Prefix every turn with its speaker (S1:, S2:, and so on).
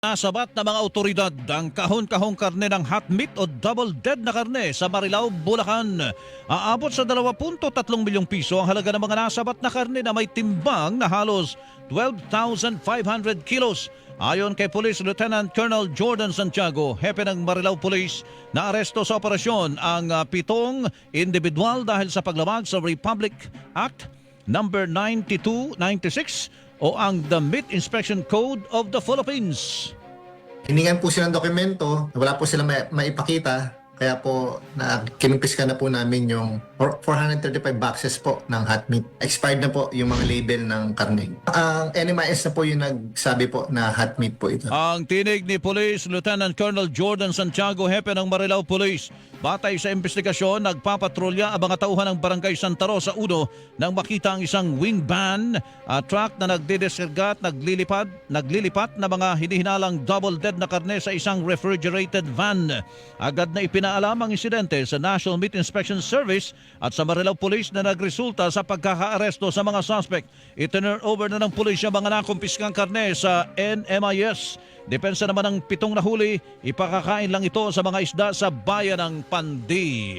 S1: Nasabat na mga otoridad ang kahon-kahong karne ng hot meat o double dead na karne sa Marilao, Bulacan. Aabot sa 2.3 milyong piso ang halaga ng mga nasabat na karne na may timbang na halos 12,500 kilos. Ayon kay Police Lieutenant Colonel Jordan Santiago, hepe ng Marilao Police, na aresto sa operasyon ang ah, pitong individual dahil sa paglamag sa Republic Act number 9296 o ang The Meat Inspection Code of the Philippines.
S2: Hiningan po sila ng dokumento, wala po sila ma- maipakita. Kaya po, na kinumpiska na po namin yung four- 435 boxes po ng hot meat. Expired na po yung mga label ng karne. Ang NMIS na po yung nagsabi po na hot meat po ito.
S1: Ang tinig ni Police Lieutenant Colonel Jordan Santiago, hepe ng Marilao Police. Batay sa investigasyon, nagpapatrolya ang mga tauhan ng Barangay Santa Rosa 1 nang makita ang isang wing van at truck na nagdideskarga at naglilipad, naglilipat na mga hinihinalang double dead na karne sa isang refrigerated van. Agad na ipinaalam ang insidente sa National Meat Inspection Service at sa Marilao Police na nagresulta sa pagkakaaresto sa mga suspect. Itinurn over na ng pulisya mga nakumpiskang karne sa NMIS. Depensa naman ng pitong nahuli, ipakakain lang ito sa mga isda sa bayan ng Pandi.